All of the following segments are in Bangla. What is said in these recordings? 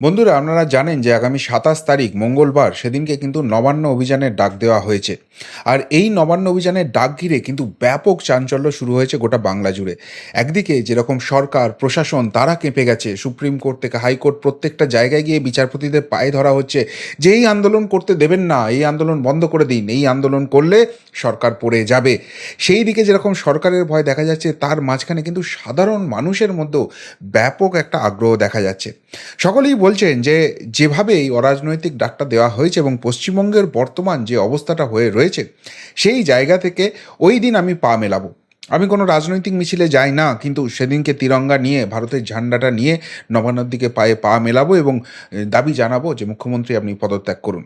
বন্ধুরা, আপনারা জানেন যে আগামী সাতাশ তারিখ, মঙ্গলবার, সেদিনকে কিন্তু নবান্ন অভিযানের ডাক দেওয়া হয়েছে। আর এই নবান্ন অভিযানের ডাক ঘিরে কিন্তু ব্যাপক চাঞ্চল্য শুরু হয়েছে গোটা বাংলা জুড়ে। একদিকে যেরকম সরকার, প্রশাসন, তারা কেঁপে গেছে, সুপ্রিম কোর্ট থেকে হাইকোর্ট প্রত্যেকটা জায়গায় গিয়ে বিচারপতিদের পায়ে ধরা হচ্ছে যে এই আন্দোলন করতে দেবেন না, এই আন্দোলন বন্ধ করে দিন, এই আন্দোলন করলে সরকার পড়ে যাবে। সেই দিকে যেরকম সরকারের ভয় দেখা যাচ্ছে, তার মাঝখানে কিন্তু সাধারণ মানুষের মধ্যেও ব্যাপক একটা আগ্রহ দেখা যাচ্ছে। সকলেই বলছেন যে যেভাবে এই অরাজনৈতিক ডাকটা দেওয়া হয়েছে এবং পশ্চিমবঙ্গের বর্তমান যে অবস্থাটা হয়ে রয়েছে, সেই জায়গা থেকে ওই দিন আমি পা মেলাবো। আমি কোনো রাজনৈতিক মিছিলে যাই না, কিন্তু সেদিনকে তিরঙ্গা নিয়ে, ভারতের ঝান্ডাটা নিয়ে নবান্নর দিকে পায়ে পা মেলাবো এবং দাবি জানাব যে মুখ্যমন্ত্রী আপনি পদত্যাগ করুন।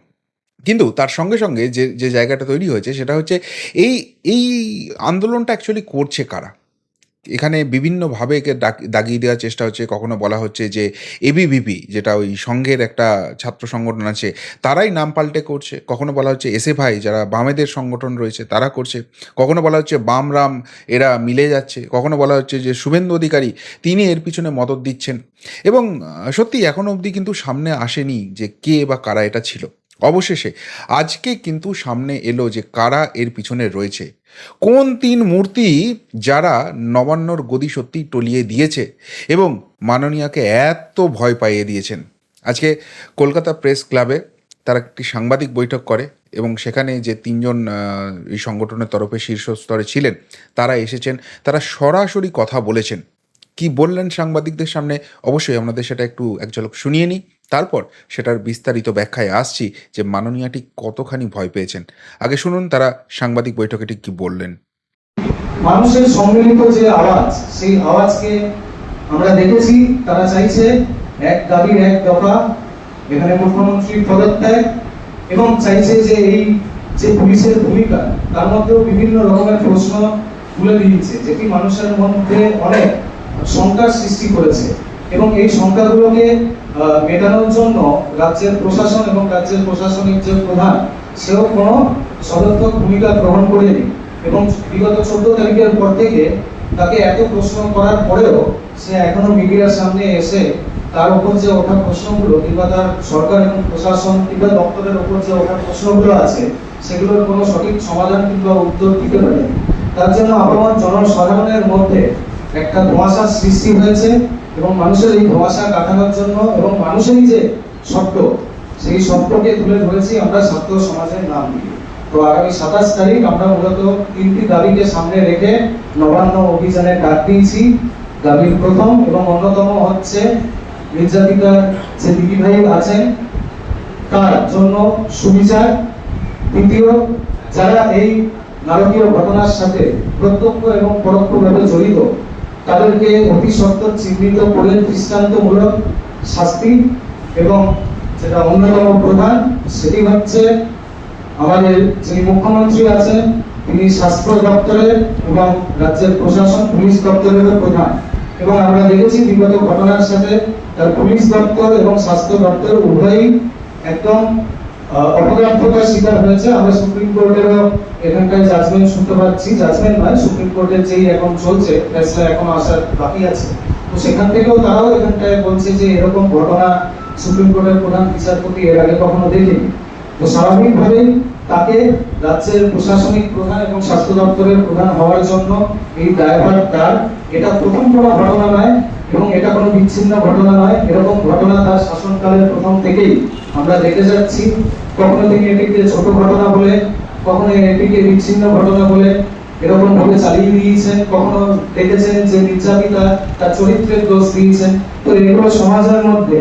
কিন্তু তার সঙ্গে সঙ্গে যে যে জায়গাটা তৈরি হয়েছে, সেটা হচ্ছে এই এই আন্দোলনটা অ্যাকচুয়ালি করছে কারা? এখানে বিভিন্নভাবে একে দাগিয়ে দেওয়ার চেষ্টা হচ্ছে। কখনো বলা হচ্ছে যে এবিভিপি যেটা ওই সংঘের একটা ছাত্র সংগঠন আছে, তারাই নাম পাল্টে করছে। কখনো বলা হচ্ছে এসএফআই যারা বামেদের সংগঠন রয়েছে, তারা করছে। কখনো বলা হচ্ছে বাম রাম, এরা মিলে যাচ্ছে। কখনো বলা হচ্ছে যে শুভেন্দু অধিকারী, তিনি এর পিছনে মদত দিচ্ছেন। এবং সত্যি এখনও অবধি কিন্তু সামনে আসেনি যে কে বা কারা এটা ছিল। অবশেষে আজকে কিন্তু সামনে এলো যে কারা এর পিছনে রয়েছে। কোন তিন মূর্তি যারা নবান্নর গদি সত্যি টলিয়ে দিয়েছে এবং মাননীয়াকে এত ভয় পাইয়ে দিয়েছেন? আজকে কলকাতা প্রেস ক্লাবে তারা একটি সাংবাদিক বৈঠক করে এবং সেখানে যে তিনজন এই সংগঠনের তরফে শীর্ষস্তরে ছিলেন, তারা এসেছেন, তারা সরাসরি কথা বলেছেন। কি বললেন সাংবাদিকদের সামনে? অবশ্যই আপনাদের সেটা একটু এক ঝলক শুনিয়ে নিই। তারপর সেটার বিস্তারিত ব্যাখ্যায় আসছি যে মাননীয়াটি কতখানি ভয় পেয়েছেন। আগে শুনুন, তারা সাংবাদিক বৈঠকে ঠিক কি বললেন। মানুষের সম্মিলিত যে আওয়াজ, সেই আওয়াজকে আমরা দেখেছি, তারা চাইছে এক দাবির এক দফা, এখানে মুখ্যমন্ত্রীর পদত্যাগ, এবং চাইছে যে এই যে পুলিশের ভূমিকা, তার মধ্যেও বিভিন্ন রকমের প্রশ্ন তুলে দিয়েছে যেটি মানুষের মধ্যে অনেক শঙ্কার সৃষ্টি করেছে। এবং এই সংখ্যাগুলোকে মেটানোর জন্য রাজ্যের প্রশাসন এবং রাজ্যের প্রশাসনিক যে প্রধান, সেও কোনো সদর্থক ভূমিকা গ্রহণ করেনি। এবং বিগত চোদ্দ তারিখের পর থেকে তাকে এত প্রশ্ন করার পরেও সে এখনও মিডিয়ার সামনে এসে তার উপর যে ওঠা প্রশ্নগুলো, কিংবা তার সরকার এবং প্রশাসন, কিংবা দপ্তরের উপর যে ওঠা প্রশ্নগুলো আছে, সেগুলোর কোনো সঠিক সমাধান কিংবা উত্তর দিতে পারে তার জন্য আপামর জনসাধারণের মধ্যে একটা ধোঁয়াশার সৃষ্টি হয়েছে। এবং মানুষের এই ধোঁয়াশা কাটানোর জন্য এবং মানুষেরই যে সত্য সেই সত্যকে তুলে ধরেছি আমরা ছাত্র সমাজের নাম দিয়ে। তো আগামী সাতাশ তারিখ আমরা মূলত তিনটি দাবিকে সামনে রেখে নবান্ন অভিযানের ডাক দিয়েছি। দাবির প্রথম এবং অন্যতম হচ্ছে নির্যাতিতার যে দিদি ভাই আছেন, তার জন্য সুবিচার। দ্বিতীয়, যারা এই নারকীয় ঘটনার সাথে প্রত্যক্ষ এবং পরোক্ষভাবে জড়িত তাদেরকে অতি সত্বর চিহ্নিত করে দৃষ্টান্তমূলক শাস্তি এবং যেটা অন্যতম প্রধান, সেটি হচ্ছে আমাদের যিনি মুখ্যমন্ত্রী আছেন, তিনি স্বাস্থ্য দপ্তরের এবং রাজ্যের প্রশাসন, পুলিশ দপ্তরের প্রধান। এবং আমরা দেখেছি বিগত ঘটনার সাথে তার পুলিশ দপ্তর এবং স্বাস্থ্য দপ্তর উভয়ই একদম আহ, অপদার্থতার শিকার হয়েছে। আমরা সুপ্রিম কোর্টেরও এখানটায় জাজমেন্ট শুনতে পাচ্ছি। জাজমেন্ট নয় সুপ্রিম কোর্টের যেই এখন চলছে ফেসলা এখন আসার বাকি আছে। তো সেখান থেকেও তারাও এখানটায় বলছে যে এরকম ঘটনা সুপ্রিম কোর্টের প্রধান বিচারপতি এর আগে কখনো দেখেনি। তো স্বাভাবিকভাবেই তাকে রাজ্যের প্রশাসনিক প্রধান এবং স্বাস্থ্য দপ্তরের প্রধান হওয়ার জন্য এই দায়ভার তার। এটা প্রথম কোনো ঘটনা নয় এবং এটা কোনো বিচ্ছিন্ন ঘটনা নয়। এরকম ঘটনা তার শাসনকালের প্রথম থেকেই আমরা দেখে যাচ্ছি। কখনো তিনি এটিকে ছোট ঘটনা বলে, কখনো এটিকে বিচ্ছিন্ন ঘটনা বলে এরকম ভাবে চালিয়ে দিয়েছেন। কখনো দেখেছেন যে নির্যাতিতা তার চরিত্রের দোষ দিয়েছেন। তো এগুলো সমাজের মধ্যে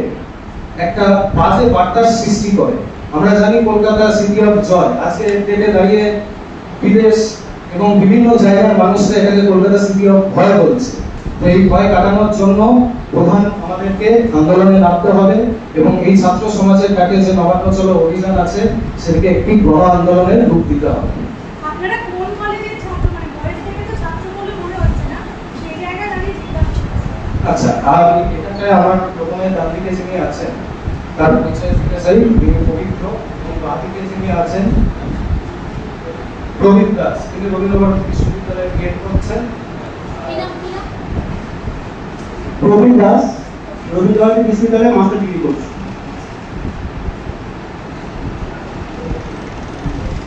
একটা বাজে বার্তার সৃষ্টি করে। আমরা জানি কলকাতা সিটি অফ জয় আজকে ডেটে দাঁড়িয়ে বিদেশ এবং বিভিন্ন জায়গার মানুষরা এটাকে কলকাতা সিটি অফ ভয় বলছে। এই ভয় কাটানোর জন্য প্রধান আমাদেরকে আন্দোলনে নামতে হবে এবং এই ছাত্র সমাজের কাছে যে নবান্ন চলো অভিযান আছে সেটিকে একটি বড় আন্দোলনের রূপ দিতে হবে। মানে। আচ্ছা আর এখানটায় আমার প্রথমে ডান দিকে যিনি আছেন তার পরিচয় দিতে চাই তিনি পবিত্র এবং বাঁ দিকে যিনি আছেন প্রবীণ দাস। তিনি রবীন্দ্রভারতী বিশ্ববিদ্যালয়ে বিএড করছেন। প্রবীণ দাস রবীন্দ্রনাথ বিশ্ববিদ্যালয়ে মাস্টার ডিগ্রি করছে।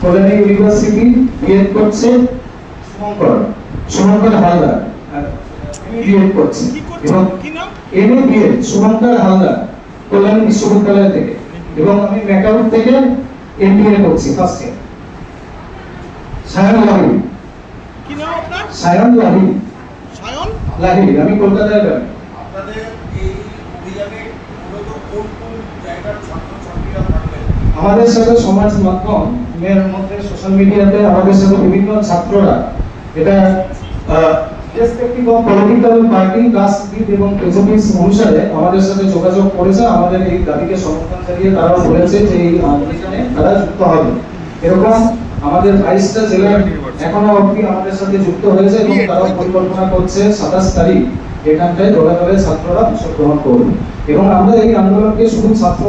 কল্যাণী ইউনিভার্সিটি বিএড করছে শুভঙ্কর শুভঙ্কর হালদার বিএড করছে। এবং M A B Ed Shubhankar Haldar Kalyani বিশ্ববিদ্যালয় থেকে। এবং আমি ম্যাকাউট থেকে এমবিএ করছি ফার্স্ট ইয়ার সায়ন লাহিড়ি। কি নাম আপনার? সায়ন লাহিড়ি। সায়ন? লাহিড়ি আমি কলকাতায় আমাদের সাথে সমাজ মাধ্যম এর মধ্যে সোশ্যাল মিডিয়াতে আমাদের সাথে বিভিন্ন ছাত্ররা, এটা তারা এরকম আমাদের এখনও অবধি আমাদের সাথে যুক্ত হয়েছে তারাও পরিকল্পনা করছে সাতাশ তারিখ এখানটায় ছাত্ররা অংশগ্রহণ করবে। এবং আমরা এই আন্দোলনকে শুধু ছাত্র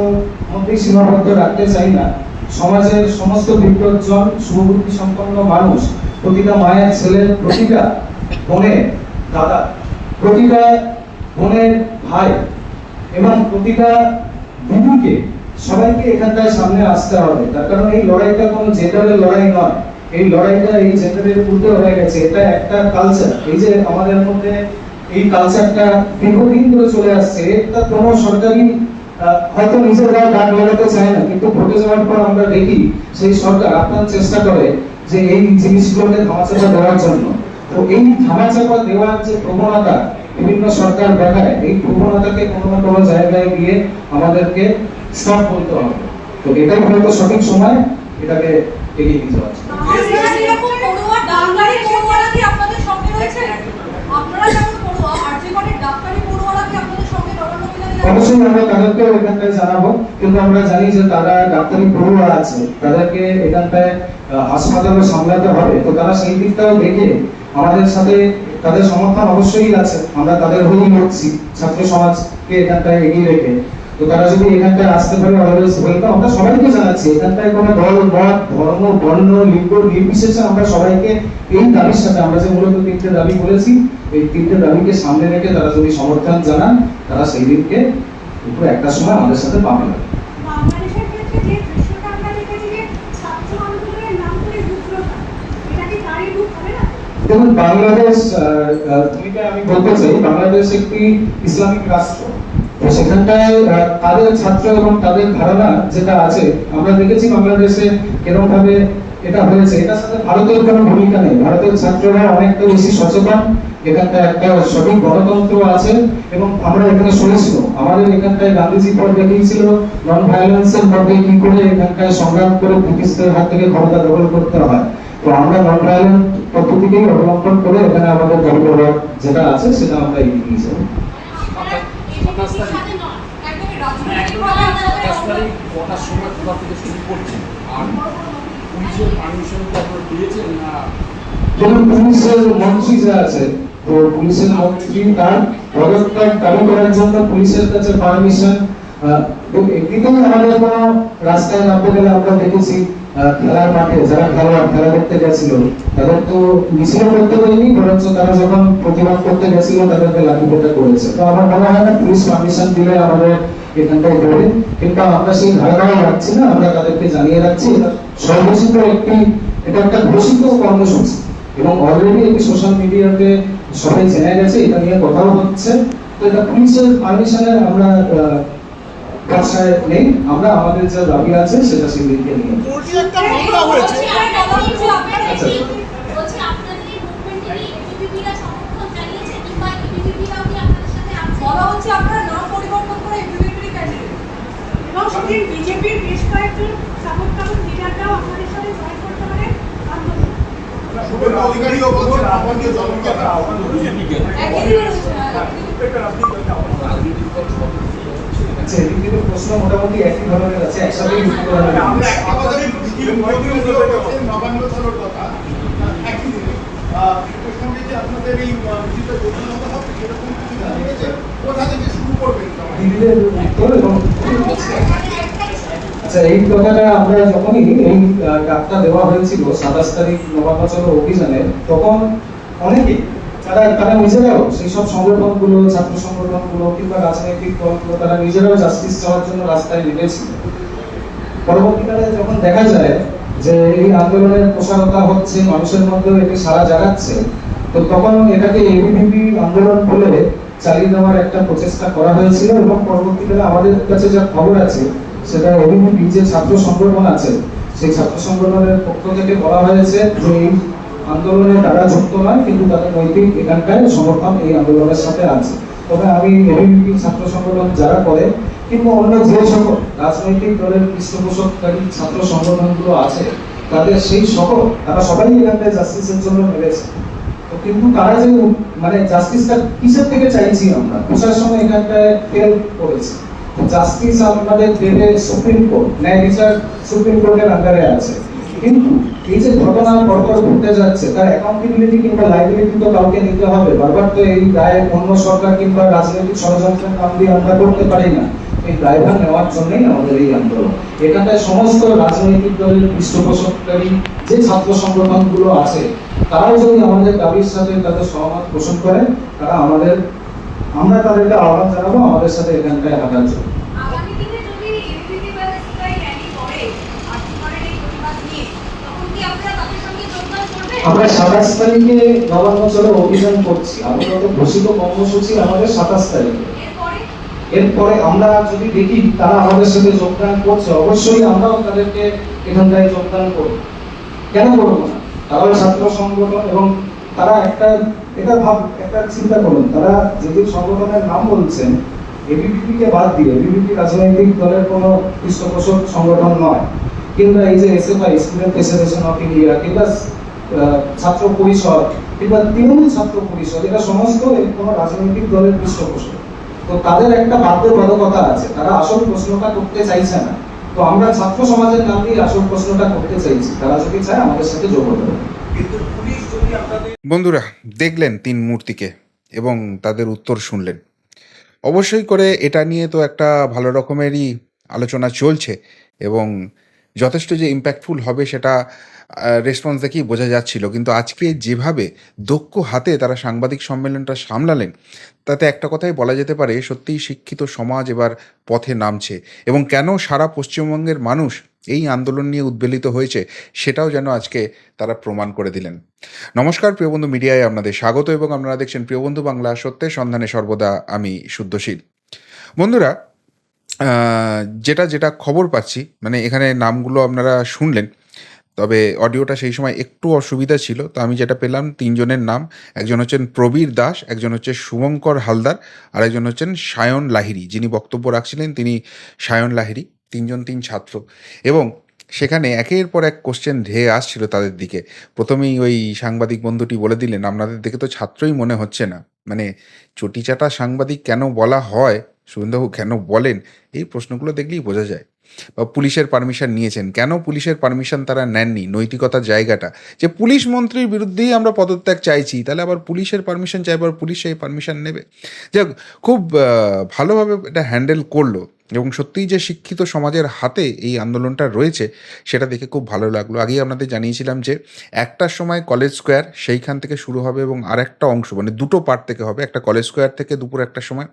মধ্যেই সীমাবদ্ধ রাখতে চাই না, সমাজের সমস্ত বিপ্লবজন শুভবুদ্ধি সম্পন্ন মানুষ, প্রতিটা মায়ের ছেলের প্রতিটা বোনের দাদা, প্রতিটা বোনের ভাই এবং প্রতিটা দিদিকে সবাইকে এখানটায় সামনে আসতে হবে। তার কারণ এই লড়াইটা কোনো জেন্ডারের লড়াই নয়। এই লড়াইটা এই জেন্ডারের উল্টে হয়ে গেছে। এটা একটা কালচার এই যে আমাদের মধ্যে এই কালচারটা দীর্ঘদিন ধরে চলে আসছে এটা কোনো সরকারি হয়তো নিজের গায়ে দাগ লাগাতে চায় না, কিন্তু ভোটে যাওয়ার পর আমরা দেখি সেই সরকার আপনার চেষ্টা করে যে এই জিনিসগুলোকে ধামাচাপা দেওয়ার জন্য। তো এই ধামাচাপা দেওয়ার যে প্রবণতা বিভিন্ন সরকার দেখায়, এই প্রবণতাকে কোনো না কোনো জায়গায় গিয়ে আমাদেরকে স্টপ করতে হবে। তো এটাই হয়তো সঠিক সময়, এটাকে এগিয়ে নিতে যাওয়া উচিত। আপনারা যেরকম পড়ুয়া ডাক্তারি পড়ুয়ারা কি আপনাদের সঙ্গে রয়েছে আপনারা যেমন পড়ুয়া আর্যিকরের ডাক্তারি পড়ুয়ারা কি আপনাদের সঙ্গে লড়ানো কিনা অবশ্যই আমরা তাদেরকে কিন্তু আমরা জানি যে তারা ডাক্তারি পড়ুয়া আছে। তাদেরকে এখানটায় হাসপাতালে সামলাতে হবে। তো তারা সেই দিকটাও দেখে আমাদের সাথে তাদের সমর্থন অবশ্যই আছে। আমরা তাদের হয়েই ছাত্র সমাজকে এখানটায় এগিয়ে রেখে। তো তারা যদি এখানটায় আসতে পারে অলওয়েজ ওয়েলকাম আমরা সবাইকে জানাচ্ছি, এখানটায় কোনো দল, মত, ধর্ম, বর্ণ, লিঙ্গ, নির্বিশেষে আমরা সবাইকে এই দাবির সাথে, আমরা যে মূলত তিনটে দাবি বলেছি, এই তিনটে দাবিকে সামনে রেখে তারা যদি সমর্থন জানান, তারা সেই দিনকে দুপুর একটার সময় আমাদের সাথে পাবেন। বাংলাদেশের ক্ষেত্রে যে দৃশ্যটা আমরা দেখেছি যে ছাত্র আন্দোলনের নাম করে বিপ্লবটা এটা কি তারই রূপ হবে না? যেমন বাংলাদেশ আহ, আহ, আমি বলতে চাই বাংলাদেশ একটি ইসলামিক রাষ্ট্র। তো সেখানটায় তাদের ছাত্র এবং তাদের ধারণা যেটা আছে আমরা দেখেছি বাংলাদেশে এরকম ভাবে এটা হয়েছে। এটার সাথে ভারতের কোনো ভূমিকা নেই। ভারতের ছাত্ররা অনেকটা বেশি সচেতন। এখানটায় একটা সঠিক গণতন্ত্র আছে এবং আমরা এখানে শুনেছিল আমাদের এখানটায় গান্ধীজি পর দেখিয়েছিল নন ভায়োলেন্সের মধ্যে কি করে এখানটায় সংগ্রাম করে ব্রিটিশদের হাত থেকে ক্ষমতা দখল করতে হয়। তো আমরা নন ভায়োলেন্ট পদ্ধতিকেই অবলম্বন করে এখানে আমাদের দলবল যেটা আছে সেটা আমরা এগিয়ে নিয়ে যাব। সময় থেকে শুরু করছেন আর যেমন পুলিশের মন্ত্রী যে আছে, তো পুলিশের মন্ত্রী তার পদত্যাগ দাবি করার জন্য পুলিশের কাছে পারমিশন আমাদের কোনো রাস্তায় নামতে গেলে আমরা দেখেছি খেলার মাঠে যারা খেলোয়াড়, খেলা গেছিল, তাদের তো মিছিল করতে দেয়নি বরঞ্চ তারা যখন প্রতিবাদ করতে গেছিল, তাদেরকে করেছে। তো আমার মনে হয় না পুলিশ পারমিশন দিলে আমাদের এখানটায় কিন্তু আমরা সেই ধারণাও রাখছি না, আমরা তাদেরকে জানিয়ে রাখছি সর্বশিত একটি, এটা একটা ঘোষিত কর্মসূচি। এবং অলরেডি এটি সোশ্যাল মিডিয়াতে সবাই জেনে গেছে, এটা নিয়ে কথাও হচ্ছে। তো এটা পুলিশের পারমিশনের আমরা আহ, নেই। আমরা আমাদের যা দাবি আছে সেটা সেই নিয়ে। আপনাদের বিজেপির বেশ কয়েকজন লিডাররাও সাথে জয়েন করতে পারে অধিকারীও বলছেন রয়েছে, হ্যাঁ। রাজনৈতিক দল সদস্য আচ্ছা এদিক থেকে প্রশ্ন মোটামুটি একই ধরনের আছে একসাথেই উত্তর হবে নবান্ন কথা। একই দিনে আপনাদের এই সেরকম কিছু কোথা থেকে শুরু করবেন আচ্ছা এই কথাটা আমরা যখনই এই ডাকটা দেওয়া হয়েছিল সাতাশ তারিখ নবান্ন অভিযানে তখন অনেকে তারা তারা নিজেরাও সেই সব সংগঠনগুলো, ছাত্র সংগঠনগুলো কিংবা রাজনৈতিক দলগুলো, তারা নিজেরাও জাস্টিস চাওয়ার জন্য রাস্তায় নেমেছিল। পরবর্তীকালে যখন দেখা যায় যে এই আন্দোলনের প্রসারতা হচ্ছে, মানুষের মধ্যে এটি সারা জাগাচ্ছে, তো তখন এটাকে এবিভিপি আন্দোলন বলে চালিয়ে দেওয়ার একটা প্রচেষ্টা করা হয়েছিল এবং পরবর্তীকালে আমাদের কাছে যা খবর আছে, সেটা এবিভিপি যে ছাত্র সংগঠন আছে, সেই ছাত্র সংগঠনের পক্ষ থেকে বলা হয়েছে যে এই আন্দোলনে তারা যুক্ত নয় কিন্তু তাদের নৈতিক এখানকার সমর্থন এই আন্দোলনের সাথে আছে। তবে আমি এবিভিপি ছাত্র সংগঠন যারা করে, কিংবা অন্য যে সকল রাজনৈতিক দলের পৃষ্ঠপোষককারী ছাত্র সংগঠনগুলো আছে, তাদের সেই সকল, তারা সবাই এখানটায় জাস্টিসের জন্য নেমেছে। তো কিন্তু তারা যে মানে জাস্টিসটা কিসের থেকে চাইছি আমরা? প্রশাসন এখানটায় ফেল করেছে। জাস্টিস আমাদের দেবে সুপ্রিম কোর্ট ন্যায় বিচার সুপ্রিম কোর্টের আন্ডারে আছে। কিন্তু এই যে ঘটনা পরপর ঘটে যাচ্ছে, তার অ্যাকাউন্টেবিলিটি কিংবা লাইবিলিটি তো কাউকে নিতে হবে। বারবার তো এই দায় অন্য সরকার কিংবা রাজনৈতিক ষড়যন্ত্রের নাম দিয়ে আমরা করতে পারি না। এই দায়ভার নেওয়ার জন্যই আমাদের এই আন্দোলন। এখানে সমস্ত রাজনৈতিক দলের পৃষ্ঠপোষককারী, যে ছাত্র সংগঠনগুলো আছে, তারাও যদি আমাদের দাবির সাথে তাদের সহমত পোষণ করে, তারা আমাদের আমরা তাদেরকে আহ্বান জানাব, আমাদের সাথে এখানটায় হাঁটার জন্য আগামী দিনে যদি এবিপি ব্যবস্থায় র্যালি করে আর্থিকরের এই প্রতিবাদ নিয়ে তখন কি আপনারা তাদের সঙ্গে যোগদান করবেন আমরা সাতাশ তারিখে নবান্ন চলে অভিযান করছি। আপাতত ঘোষিত কর্মসূচি আমাদের সাতাশ তারিখে। এরপরে? আমরা যদি দেখি তারা আমাদের সাথে যোগদান করছে অবশ্যই আমরাও তাদেরকে এখানটায় যোগদান করব। কেন করব না? তারাও ছাত্র সংগঠন এবং তারা একটা এটা ভাব একটা চিন্তা করুন। তারা যে সংগঠনের নাম বলছেন এবিপিপি কে বাদ দিয়ে এবিপিপি রাজনৈতিক দলের কোনো পৃষ্ঠপোষক সংগঠন নয়। কিংবা এই যে SFI student federation of India কিংবা ছাত্র পরিষদ কিংবা তৃণমূল ছাত্র পরিষদ এটা সমস্ত কোনো রাজনৈতিক দলের পৃষ্ঠপোষক। তো তাদের একটা বাধ্যবাধকতা আছে তারা আসল প্রশ্নটা করতে চাইছে না। তো আমরা ছাত্র সমাজের নাম দিয়ে আসল প্রশ্নটা করতে চাইছি তারা যদি চায় আমাদের সাথে যোগ হতে বন্ধুরা দেখলেন তিন মূর্তিকে এবং তাদের উত্তর শুনলেন। অবশ্যই করে এটা নিয়ে তো একটা ভালো রকমেরই আলোচনা চলছে এবং যথেষ্ট যে ইম্প্যাক্টফুল হবে সেটা রেসপন্স দেখেই বোঝা যাচ্ছিল। কিন্তু আজকে যেভাবে দক্ষ হাতে তারা সাংবাদিক সম্মেলনটা সামলালেন, তাতে একটা কথাই বলা যেতে পারে, সত্যিই শিক্ষিত সমাজ এবার পথে নামছে। এবং কেন সারা পশ্চিমবঙ্গের মানুষ এই আন্দোলন নিয়ে উদ্বেলিত হয়েছে, সেটাও যেন আজকে তারা প্রমাণ করে দিলেন। নমস্কার প্রিয়বন্ধু মিডিয়ায় আপনাদের স্বাগত এবং আপনারা দেখছেন প্রিয়বন্ধু বাংলা সত্যের সন্ধানে সর্বদা আমি শুদ্ধশীল। বন্ধুরা যেটা যেটা খবর পাচ্ছি মানে এখানে নামগুলো আপনারা শুনলেন, তবে অডিওটা সেই সময় একটু অসুবিধা ছিল, তো আমি যেটা পেলাম তিনজনের নাম, একজন হচ্ছেন প্রবীর দাস, একজন হচ্ছে শুভঙ্কর হালদার, আর একজন হচ্ছেন সায়ন লাহিড়ী, যিনি বক্তব্য রাখছিলেন তিনি সায়ন লাহিড়ী, তিনজন তিন ছাত্র। এবং সেখানে একের পর এক কোশ্চেন ধেয়ে আসছিল তাদের দিকে। প্রথমেই ওই সাংবাদিক বন্ধুটি বলে দিলেন, আপনাদের দেখে তো ছাত্রই মনে হচ্ছে না। মানে চটিচাটা সাংবাদিক কেন বলা হয় শুভেন্দুবাবু কেন বলেন? এই প্রশ্নগুলো দেখলেই বোঝা যায়। বা পুলিশের পারমিশন নিয়েছেন। কেন পুলিশের পারমিশন তারা নেননি? নৈতিকতার জায়গাটা। যে পুলিশ মন্ত্রীর বিরুদ্ধেই আমরা পদত্যাগ চাইছি, তাহলে আবার পুলিশের পারমিশন চাইবার পুলিশ সেই পারমিশন নেবে? যাক, খুব ভালোভাবে এটা হ্যান্ডেল করল এবং সত্যিই যে শিক্ষিত সমাজের হাতে এই আন্দোলনটা রয়েছে, সেটা দেখে খুব ভালো লাগল। আগেই আপনাদের জানিয়েছিলাম যে একটার সময় কলেজ স্কোয়ার সেইখান থেকে শুরু হবে এবং আর একটা অংশ মানে দুটো পার্ট থেকে হবে। একটা কলেজ স্কোয়ার থেকে দুপুর একটার সময়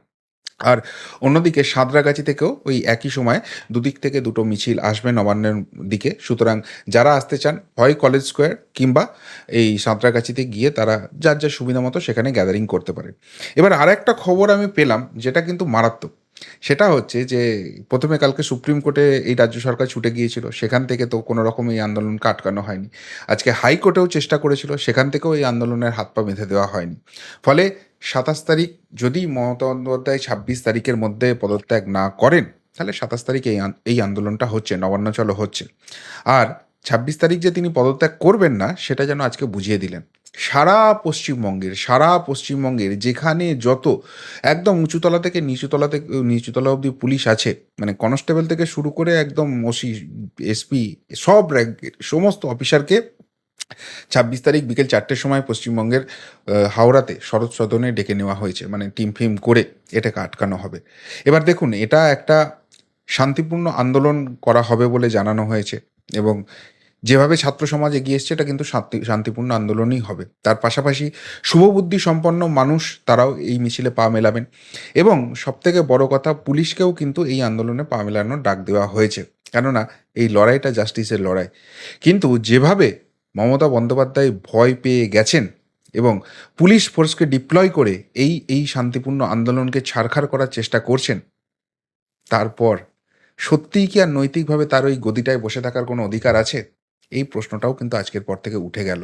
আর অন্যদিকে সাঁতরাগাছি থেকেও ওই একই সময় দুদিক থেকে দুটো মিছিল আসবে নবান্নের দিকে। সুতরাং যারা আসতে চান, হয় কলেজ স্কোয়ার কিংবা এই সাঁতরাগাছিতে গিয়ে তারা যার যার সুবিধা মতো সেখানে গ্যাদারিং করতে পারে। এবার আর একটা খবর আমি পেলাম, যেটা কিন্তু মারাত্মক। সেটা হচ্ছে যে, প্রথমে কালকে সুপ্রিম কোর্টে এই রাজ্য সরকার ছুটে গিয়েছিল, সেখান থেকে তো কোনো রকম এই আন্দোলনকে আটকানো হয়নি। আজকে হাইকোর্টেও চেষ্টা করেছিল, সেখান থেকেও এই আন্দোলনের হাত পা বেঁধে দেওয়া হয়নি। ফলে সাতাশ তারিখ যদি মমতা বন্দ্যোপাধ্যায় ছাব্বিশ তারিখের মধ্যে পদত্যাগ না করেন, তাহলে সাতাশ তারিখ এই আন্দোলনটা হচ্ছে, নবান্ন চলো হচ্ছে। আর ছাব্বিশ তারিখ যে তিনি পদত্যাগ করবেন না, সেটা যেন আজকে বুঝিয়ে দিলেন। সারা পশ্চিমবঙ্গের সারা পশ্চিমবঙ্গের যেখানে যত একদম উঁচুতলা থেকে নিচুতলা থেকে, নিচুতলা অবধি পুলিশ আছে মানে কনস্টেবল থেকে শুরু করে একদম ওসি, এসপি, সব র্যাঙ্কের সমস্ত অফিসারকে ছাব্বিশ তারিখ বিকেল চারটের সময় পশ্চিমবঙ্গের হাওড়াতে শরৎ সদনে ডেকে নেওয়া হয়েছে মানে টিম ফিম করে এটাকে আটকানো হবে। এবার দেখুন, এটা একটা শান্তিপূর্ণ আন্দোলন করা হবে বলে জানানো হয়েছে এবং যেভাবে ছাত্র সমাজ এগিয়ে এসছে, এটা কিন্তু শান্তি, শান্তিপূর্ণ আন্দোলনই হবে। তার পাশাপাশি শুভবুদ্ধি সম্পন্ন মানুষ তারাও এই মিছিলে পা মেলাবেন এবং সবথেকে বড় কথা, পুলিশকেও কিন্তু এই আন্দোলনে পা মেলানোর ডাক দেওয়া হয়েছে। কেননা, এই লড়াইটা জাস্টিসের লড়াই। কিন্তু যেভাবে মমতা বন্দ্যোপাধ্যায় ভয় পেয়ে গেছেন এবং পুলিশ ফোর্সকে ডিপ্লয় করে এই এই শান্তিপূর্ণ আন্দোলনকে ছাড়খাড় করার চেষ্টা করছেন। তারপর সত্যিই কি আর নৈতিকভাবে তার ওই গদিটায় বসে থাকার কোনো অধিকার আছে? এই প্রশ্নটাও কিন্তু আজকের পর থেকে উঠে গেল।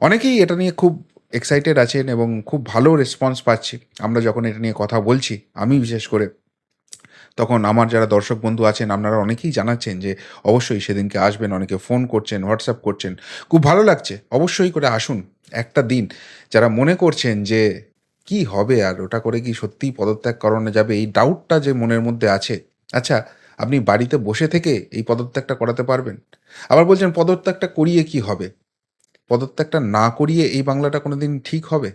অনেকেই এটা নিয়ে খুব এক্সাইটেড আছেন এবং খুব ভালো রেসপন্স পাচ্ছি। আমরা যখন এটা নিয়ে কথা বলছি, আমি বিশেষ করে তখন আমার যারা দর্শক বন্ধু আছেন, আপনারা অনেকেই জানাচ্ছেন যে অবশ্যই সেদিনকে আসবেন, অনেকে ফোন করছেন, হোয়াটসঅ্যাপ করছেন। খুব ভালো লাগছে। অবশ্যই করে আসুন। একটা দিন যারা মনে করছেন যে কি হবে আর ওটা করে কি সত্যিই পদত্যাগ করানো যাবে, এই ডাউটটা যে মনের মধ্যে আছে আচ্ছা আপনি বাড়িতে বসে থেকে এই পদত্যাগটা করাতে পারবেন? আবার বলছেন, পদত্যাগটা করিয়ে কি হবে? পদত্যাগটা না করিয়ে এই বাংলাটা কোনোদিন ঠিক হবে?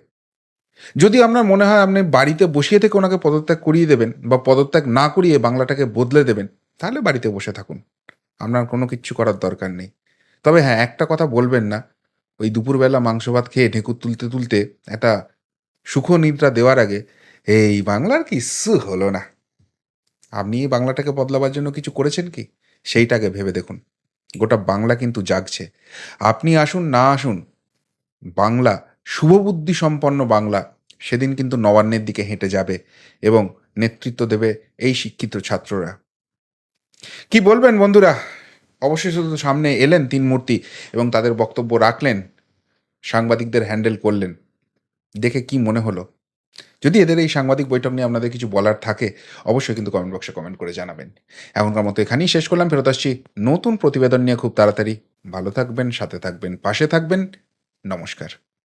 যদি আপনার মনে হয় আপনি বাড়িতে বসিয়ে থেকে ওনাকে পদত্যাগ করিয়ে দেবেন বা পদত্যাগ না করিয়ে বাংলাটাকে বদলে দেবেন, তাহলে বাড়িতে বসে থাকুন। আপনার কোনো কিচ্ছু করার দরকার নেই। তবে হ্যাঁ একটা কথা বলবেন না, ওই দুপুরবেলা মাংস ভাত খেয়ে ঢেকুর তুলতে তুলতে একটা সুখ নিদ্রা দেওয়ার আগে, এই বাংলার কিচ্ছু হলো না। আপনি বাংলাটাকে বদলাবার জন্য কিছু করেছেন কি? সেইটাকে ভেবে দেখুন। গোটা বাংলা কিন্তু জাগছে। আপনি আসুন, না আসুন, বাংলা শুভবুদ্ধি সম্পন্ন বাংলা সেদিন কিন্তু নবান্নের দিকে হেঁটে যাবে এবং নেতৃত্ব দেবে এই শিক্ষিত ছাত্ররা। কি বলবেন বন্ধুরা? অবশ্যই শুধু সামনে এলেন তিন মূর্তি এবং তাদের বক্তব্য রাখলেন, সাংবাদিকদের হ্যান্ডেল করলেন। দেখে কি মনে হলো? যদি এদের এই সাংবাদিক বৈঠক নিয়ে আপনাদের কিছু বলার থাকে, অবশ্যই কিন্তু কমেন্ট বক্সে কমেন্ট করে জানাবেন। এখনকার মতো এখানেই শেষ করলাম, ফেরত আসছি নতুন প্রতিবেদন নিয়ে খুব তাড়াতাড়ি। ভালো থাকবেন, সাথে থাকবেন, পাশে থাকবেন। নমস্কার।